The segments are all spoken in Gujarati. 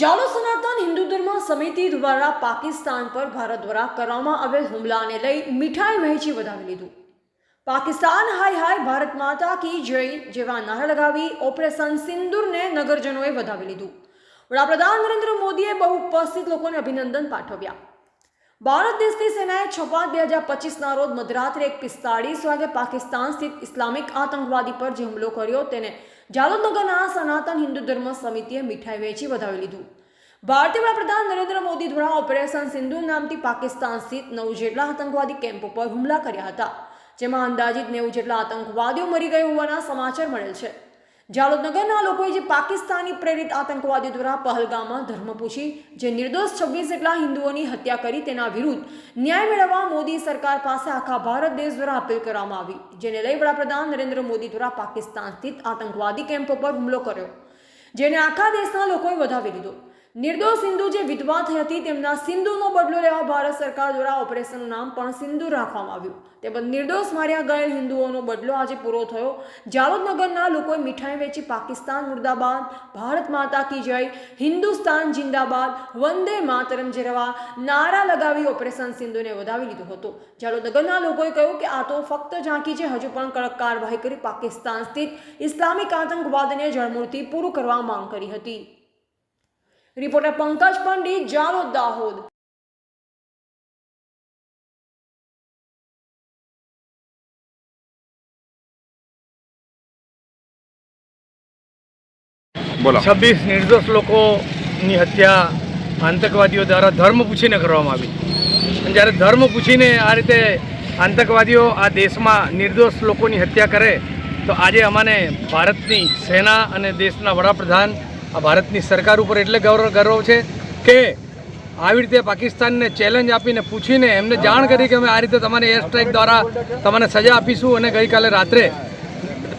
જાલો સનાતન હિન્દુ ધર્મ સમિતિ દ્વારા પાકિસ્તાન પર ભારત દ્વારા કરવામાં આવેલ હુમલાને લઈ મીઠાઈ વહેંચી વધાવી લીધું. પાકિસ્તાન હાય હાય ભારત માતા કી જય જેવા નારા લગાવી ઓપરેશન સિંદૂરને નગરજનોએ વધાવી લીધું. વડાપ્રધાન નરેન્દ્ર મોદીએ બહુ ઉપસ્થિત લોકોને અભિનંદન પાઠવ્યા. ભારત દેશની સેનાએ છ પાંચ બે હજાર પચીસના રોજ મધરાત્રે એક પિસ્તાળીસ વાગે પાકિસ્તાન સ્થિત ઇસ્લામિક આતંકવાદી પર જે હુમલો કર્યો તેને જાલોદનગરના સનાતન હિન્દુ ધર્મ સમિતિએ મીઠાઈ વેચી વધાવી લીધું. ભારતીય વડાપ્રધાન નરેન્દ્ર મોદી દ્વારા ઓપરેશન સિંધુ નામથી પાકિસ્તાન સ્થિત નવ જેટલા આતંકવાદી કેમ્પો પર હુમલા કર્યા હતા, જેમાં અંદાજિત નેવું જેટલા આતંકવાદીઓ મરી ગયા હોવાના સમાચાર મળેલ છે. જાલોદનગરના લોકોએ જે પાકિસ્તાની પ્રેરિત આતંકવાદીઓ દ્વારા પહલગામમાં ધર્મ પૂછી, જે નિર્દોષ છવ્વીસ જેટલા હિન્દુઓની હત્યા કરી તેના વિરુદ્ધ ન્યાય મેળવવા મોદી સરકાર પાસે આખા ભારત દેશ દ્વારા અપીલ કરવામાં આવી, જેને લઈ વડાપ્રધાન નરેન્દ્ર મોદી દ્વારા પાકિસ્તાન સ્થિત આતંકવાદી કેમ્પો પર હુમલો કર્યો, જેને આખા દેશના લોકોએ વધાવી લીધો. નિર્દોષ સિંધુ જે વિધવા થઈ હતી, તેમના સિંધુનો બદલો લેવા ભારત સરકાર દ્વારા ઓપરેશનનું નામ પણ સિંધુ રાખવામાં આવ્યું. તેમજ નિર્દોષ માર્યા ગયેલ હિન્દુઓનો બદલો આજે પૂરો થયો. જાલોદનગરના લોકોએ મીઠાઈ વેચી પાકિસ્તાન, મુર્દાબાદ, ભારત માતા કી જય, હિન્દુસ્તાન જિંદાબાદ, વંદે માતરમ જેવા નારા લગાવી ઓપરેશન સિંધુને વધાવી લીધો હતો. જાલોદનગરના લોકોએ કહ્યું કે આ તો ફક્ત ઝાંકી છે, હજુ પણ કડક કાર્યવાહી કરી પાકિસ્તાન સ્થિત ઇસ્લામિક આતંકવાદને જળમૂળથી પૂરું કરવા માંગ કરી હતી. રિપોર્ટર પંકજ પંડિત જાલોદ દાહોદ. બોલો. છવ્વીસ નિર્દોષ લોકોની હત્યા આતંકવાદીઓ દ્વારા ધર્મ પૂછીને કરવામાં આવી. અને જ્યારે ધર્મ પૂછીને આ રીતે આતંકવાદીઓ આ દેશમાં નિર્દોષ લોકોની હત્યા કરે તો આજે અમાને ભારતની સેના અને દેશના વડાપ્રધાન આ ભારતની સરકાર ઉપર એટલે ગૌરવ, ગર્વ છે કે આવી રીતે પાકિસ્તાનને ચેલેન્જ આપીને પૂછીને એમને જાણ કરી કે અમે આ રીતે તમારે એર સ્ટ્રાઇક દ્વારા તમને સજા આપીશું અને ગઈકાલે રાત્રે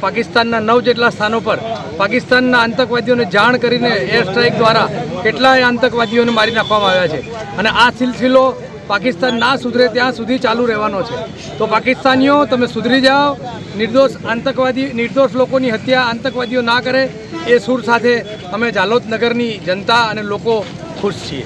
પાકિસ્તાનના નવ જેટલા સ્થાનો પર પાકિસ્તાનના આતંકવાદીઓને જાણ કરીને એર સ્ટ્રાઇક દ્વારા કેટલાય આતંકવાદીઓને મારી નાખવામાં આવ્યા છે. અને આ સિલસિલો પાકિસ્તાન ના સુધરે ત્યાં સુધી ચાલુ રહેવાનો છે. તો પાકિસ્તાનીઓ, તમે સુધરી જાઓ. નિર્દોષ આતંકવાદી, નિર્દોષ લોકોની હત્યા આતંકવાદીઓ ના કરે. એ સૂર સાથે અમે જાલોદ નગરની જનતા અને લોકો ખુશ છીએ.